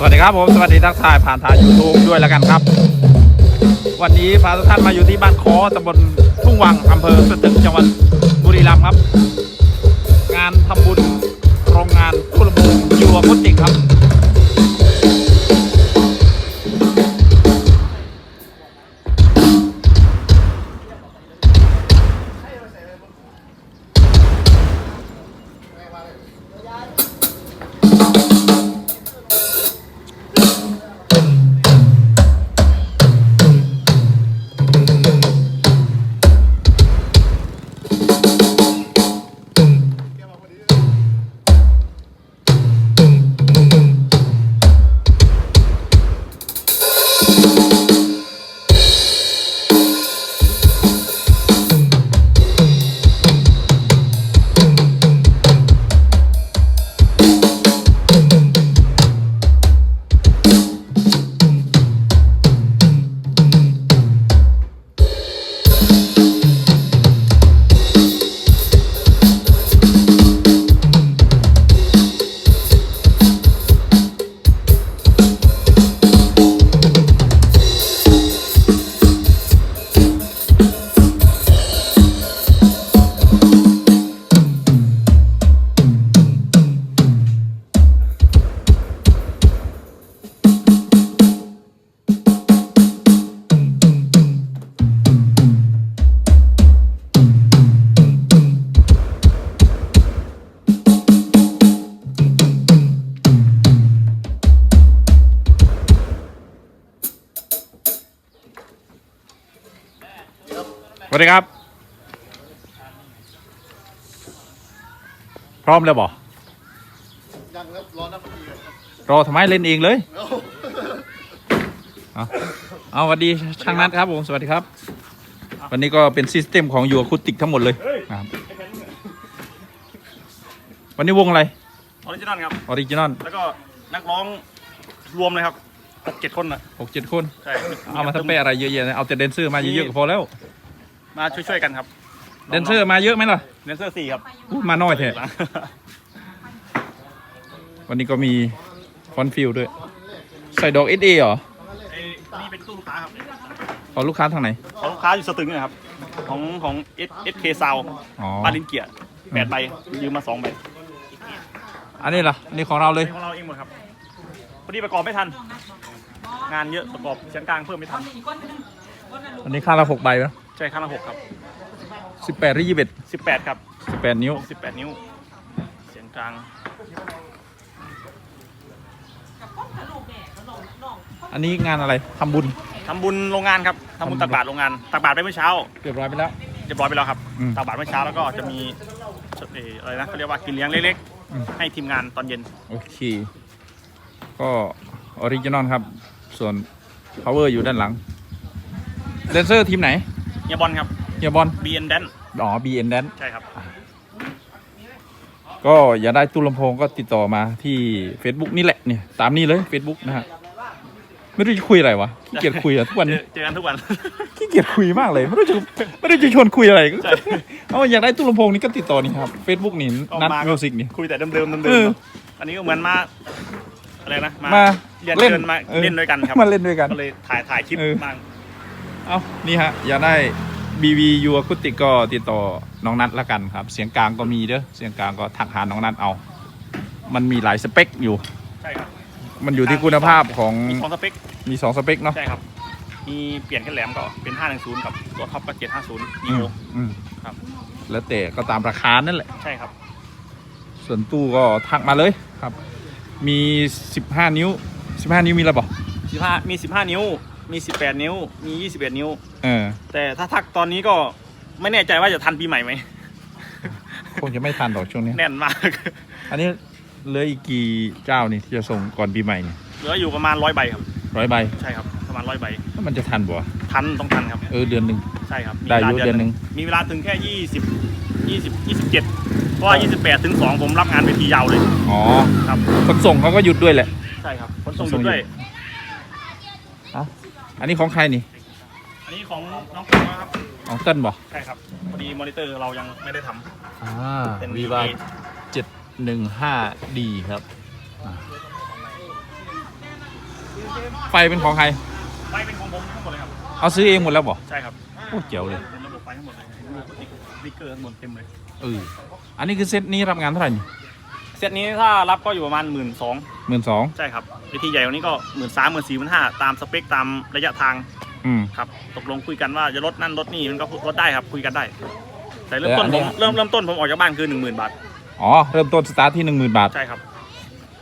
สวัสดีครับผมสวัสดีทักทายผ่านทาง YouTube ด้วยแล้วกันครับ วันนี้พาทุกท่านมาอยู่ที่บ้านคอตำบลทุ่งวังอำเภอสตึกจังหวัดบุรีรัมย์ครับ งานทำบุญ วัสดีครับ พร้อมแล้วบอยังครับรอนักดนตรีก่อนครับรอทำไมเล่นเองเลย เอาเอาสวัสดีช่างนัดครับผมสวัสดีครับ วันนี้ก็เป็นซิสเต็มของยูคูติกทั้งหมดเลยครับวันนี้วงอะไรออริจินอลครับออริจินอลแล้วก็นักร้องรวมเลยครับหกเจ็ดคนอะหกเจ็ดคน ใช่ เอามาทั้งเป้อะไรเยอะแยะนะเอาแต่แดนเซอร์มาเยอะๆก็พอแล้ว มาช่วยๆกันครับแดนเซอร์มาเยอะไหมล่ะแดนเซอร์สี่ครับอู้มาน้อยแท้วันนี้ก็มีฟอนฟิลด้วย ใส่ดอกเอสเอเหรอไอ้นี่เป็นตู้ลูกค้าครับขอลูกค้าทางไหนของลูกค้าอยู่สตึงนะครับ ของของเอสเอสเคซาวอ๋อบ้านลินเกียร์แปดใบยืมมาสองใบอันนี้ล่ะอันนี้ของเราเลย เป็นของเราเองหมดครับพอดีประกอบไม่ทัน งานเยอะประกอบเสียงกลางเพิ่มไม่ทัน อันนี้ค่าละหกใบนะใช่ข้างละหกครับสิบแปดหรือยี่สิบเอ็ดสิบแปดครับสิบแปดนิ้วสิบแปดนิ้ว เสียงกลาง อันนี้งานอะไรทำบุญทำบุญโรงงานครับทำบุญตักบาตรโรงงานตักบาตรไปเมื่อเช้าเรียบร้อยไปแล้ว เรียบร้อยไปแล้วครับอืมตักบาตรเมื่อเช้าแล้วก็จะมีเอ่ออะไรนะเขาเรียกว่ากินเลี้ยงเล็กอืม ๆ ให้ทีมงานตอนเย็นโอเค ก็ออริจินอลครับ ส่วน power อยู่ด้านหลัง แดนเซอร์ทีมไหนเฮียบอลครับเฮียบอล BN d a n อ๋อ BN แดนใช่ครับ ก็อยากได้ตู้ลำโพงก็ติดต่อมาที่ Facebook นี่แหละเนี่ยตามนี้เลย Facebook นะฮะไม่รู้จะคุยอะไรวะขี้เกียจคุยอะทุกวันเจนี้อเจอกันทุกวัน ขี้เกียจคุยมากเลย ไม่รู้จะไม่รู้จะชวนคุยอะไรก็ใช่ เอาอยากได้ตู้ลำโพงนี่ก็ติดต่อนี่ครับ Facebook นี่ออกนัดมา มิวสิกนี่ คุยแต่เดิมๆเดิมเออๆอันนี้ก็เหมือนมาอะไรนะมาเรียนเล่นเชิญมาเออเล่นด้วยกันครับมาเล่นด้วยกัน ก็เลยถ่ายถ่ายคลิปเออ บ้าง เอานี่ฮะ อยากได้ BV ยูอะคูติกก็ติดต่อน้องนัดละกันครับ เสียงกลางก็มีเด้อเสียงกลางก็ทักหาน้องนัดเอา มันมีหลายสเปคอยู่ ใช่ครับมันอยู่ที่คุณภาพของมีสองสเปคมีสองสเปคเนาะใช่ครับมีเปลี่ยนแค่แหลมก็เป็น 510 กับตัวท็อปก็750อืนีมโออืมครับ แล้วแต่ก็ตามราคานั่นแหละใช่ครับ ส่วนตู้ก็ทักมาเลยครับ มี 15 นิ้ว 15 นิ้วมีอะไรบ่15มี 15 นิ้ว มี 18 นิ้ว มี 21 นิ้ว เออ แต่ถ้าทักตอนนี้ก็ไม่แน่ใจว่าจะทันปีใหม่ไหม คงจะไม่ทันหรอกช่วงนี้ แน่นมาก อันนี้เหลืออีกกี่เจ้านี่ที่จะส่งก่อนปีใหม่เนี่ยเหลืออยู่ประมาณร้อยใบครับ ร้อยใบ ใช่ครับ ประมาณร้อยใบ แล้วมันจะทันบ่วะทันต้องทันครับ เออเดือนหนึ่ง ใช่ครับมีได้เวลาอยู่เดือนหนึ่ง มีเวลาถึงแค่ยี่สิบยี่สิบยี่สิบเจ็ดเพราะว่ายี่สิบแปดถึงสองผมรับงานเวทียาวเลย อ๋อ ครับขนส่งเขาก็หยุดด้วยแหละ ใช่ครับขนส่งขนส่งอยู่ด้วย อะ อันนี้ของใครนี่อันนี้ของน้องปุ๊ครับของเต้นบ่ใช่ครับพอดีมอนิเตอร์เรายังไม่ได้ทำอ่าเป็นวีวาเจ็ดหนึ่งห้าดีครับไฟเป็นของใคร ไฟเป็นของผมทั้งหมดเลยครับเอาซื้อเองหมดแล้วบ่ใช่ครับโอ้เจ๋วเลยเป็นระบบไฟทั้งหมดเลยมีสติ๊กเกอร์ทั้งหมดเต็มเลย เอออันนี้คือเซตนี้รับงานเท่าไหร่นี่ เซตนี้ถ้ารับก็อยู่ประมาณหมื่นสองหมื่นสองใช่ครับเวทีใหญ่กว่านี้ก็หมื่นสามหมื่นสี่หมื่นห้าตามสเปคตามระยะทางอืม ครับตกลงคุยกันว่าจะลดนั่นลดนี่มันก็ลดได้ครับคุยกันได้ แต่เริ่มต้นแต่ผอันมเนี้ยเริ่มเริ่มต้นผมออกจากบ้านคือหนึ่งหมื่นบาทอ๋อ เริ่มต้นสตาร์ทที่หนึ่งหมื่นบาท ใช่ครับ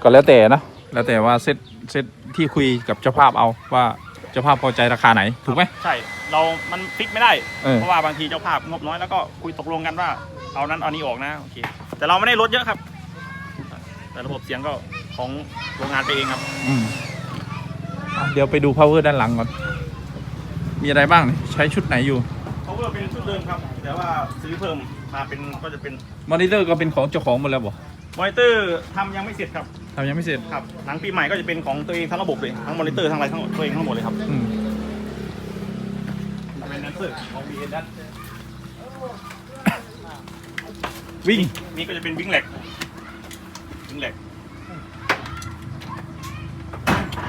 ก็แล้วแต่นะ แล้วแต่ว่าเซตเซตที่คุยกับเจ้าภาพเอาว่าเจ้าภาพพอใจราคาไหน ถูกไหม ใช่เรามันฟิกไม่ได้ เออ เพราะว่าบางทีเจ้าภาพงบน้อยแล้วก็คุยตกลงกันว่าเอานั้นเอานี้ออกนะโอเคแต่เราไม่ได้ลดเยอะครับ แต่ระบบเสียงก็ของโรงงานไปเองครับ อืมอะเดี๋ยวไปดู power ด้านหลังก่อน มีอะไรบ้างนี่ใช้ชุดไหนอยู่ เขาก็เป็นชุดเดิมครับ แต่ว่าซื้อเพิ่มมาเป็นก็จะเป็นมอนิเตอร์ก็เป็นของเจ้าของหมดแล้วบ่มอนิเตอร์ทำยังไม่เสร็จครับทำยังไม่เสร็จ ครับหลังปีใหม่ก็จะเป็นของตัวเองทั้งระบบเลยทั้งมอนิเตอร์ทั้งอะไรทั้งตัวเองทั้งหมดเลยครับอืม เป็นนันเซอร์ของ b ีเอ็นดัวิ่ง นี่ก็จะเป็นวิ่งแหลกวิ่ งแหลก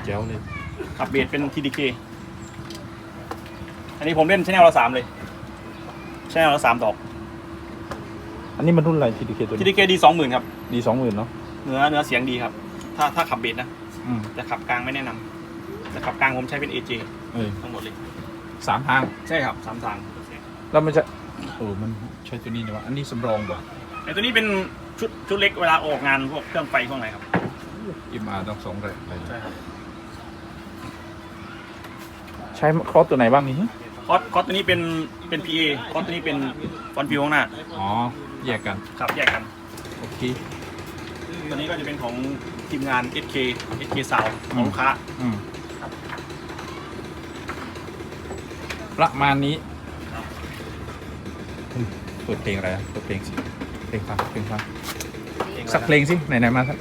แจ๋วเลยขับเบสเป็น TDK อันนี้ผมเล่นชแนลละสามเลยชแนลละสามดอก อันนี้มันรุ่นอะไร TDK ตัวนี้ TDK ดีสองหมื่นครับ ดีสองหมื่นเนาะเนื้อเนื้อเสียงดีครับ ถ้าถ้าขับเบสนะ อืมแต่ขับกลางไม่แนะนำแต่ขับกลางผมใช้เป็น AJ เออทั้งหมดเลย สามทาง ใช่ครับสามทางแล้วมันจะโอ้มันใช้ตัวนี้เนี่ยวะอันนี้สำรองบ่ไอตัวนี้เป็น ชุดชุดเล็กเวลาออกงานพวกเครื่องไฟพวกไหนครับอิมาต้องสองแรงเลยใช่ครับใช้ครอสตัวไหนบ้างนี่ฮะคอสคอสตัวนี้เป็นเป็น PA คอสตัวนี้เป็นฟอนฟิวข้างหน้าอ๋อ แยกกัน ครับแยกกัน โอเค ตัวนี้ก็จะเป็นของทีมงาน SK SK Sound ของลูกค้าอืมประมาณนี้เฮ้ยเปิดเพลงอะไรอะเปิดเพลงสิ เพลงฟังเพลงฟังสักเพลงสิไหนๆมาสัก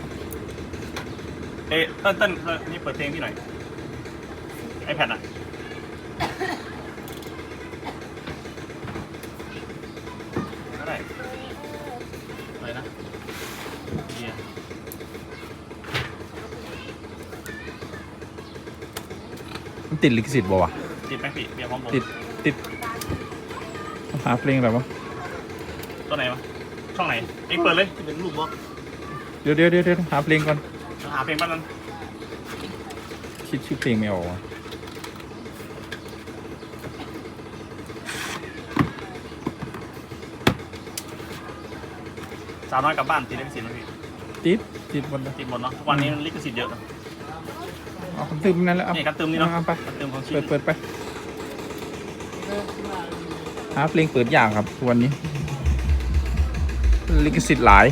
เอ๊ะเต้นเต้นเต้นนี่เปิดเพลงพี่หน่อย iPad อะก็ได้อะไรนะเบียร์มันติดลิขสิทธิ์บ่วะติดไหมพี่เบียร์พร้อมผมติดติดหาเพลงอะไรวะตัวไหนวะ ช่องไหน เอ็งเปิดเลยเป็นรูปบล็อกเดี๋ยวเดี๋ยวเดี๋ยวเดี๋ยวหาเพลงก่อน หาเพลงบ้านนั้นคิดชื่อเพลงไม่ออกว่ะสาวน้อยกลับบ้านติดลิขสิทธิ์ไหมพี่ติดติดหมดเลยติดหมดเนาะทุกวันนี้มันลิขสิทธิ์เยอะนะเอาคำตืมนั่นแหละเอานี่การเติมนี่เนาะเอาไป การเติมของชิ้เปินดเปิดไป หาเพลงเปิดอย่างครับทุกวันนี้ ลิขสิทธิ์หลาย